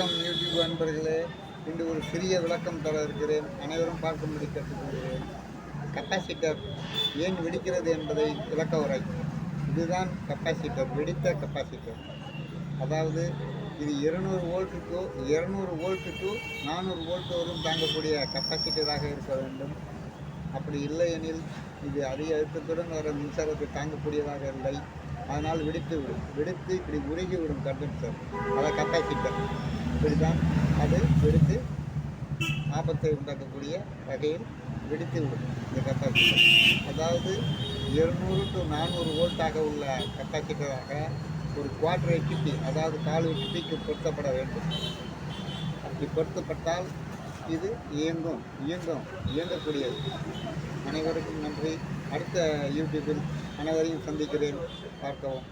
வணக்கம் யூடியூப் அன்பர்களே. இன்று ஒரு சிறிய விளக்கம் தர இருக்கிறேன். அனைவரும் பார்க்கும்படி கேட்டுக்கொள்கிறேன் கப்பாசிட்டர் ஏன் வெடிக்கிறது என்பதை விளக்க உரை இதுதான் கப்பாசிட்டர் வெடித்த கப்பாசிட்டர் அதாவது இது இருநூறு வோல்ட்டு டு இருநூறு வோல்ட்டு டு நானூறு வோல்ட் வரும் தாங்கக்கூடிய கப்பாசிட்டராக இருக்க வேண்டும். அப்படி இல்லையெனில் இது அதிக அழுத்தத்துடன் வர மின்சாரத்தை தாங்கக்கூடியதாக இல்லை. அதனால் வெடித்து விடும். வெடித்து இப்படி உருகி விடும் கண்டென்சர் அதை கெப்பாசிட்டர் இப்படிதான் அது வெடித்து ஆபத்தை உண்டாக்கக்கூடிய வகையில் வெடித்து விடும் இந்த கெப்பாசிட்டர் அதாவது இருநூறு டு நானூறு வோல்ட்டாக உள்ள கெப்பாசிட்டராக ஒரு குவாட்ரை கிப்பி அதாவது கால் ஹெச்பிக்கு பொருத்தப்பட வேண்டும். அப்படி பொருத்தப்பட்டால் இது இயங்கும் இயங்கும் இயங்கக்கூடியது. அனைவருக்கும் நன்றி. அடுத்த யூடியூபில் அனைவரையும் சந்திக்கிறேன். பார்க்கவும்.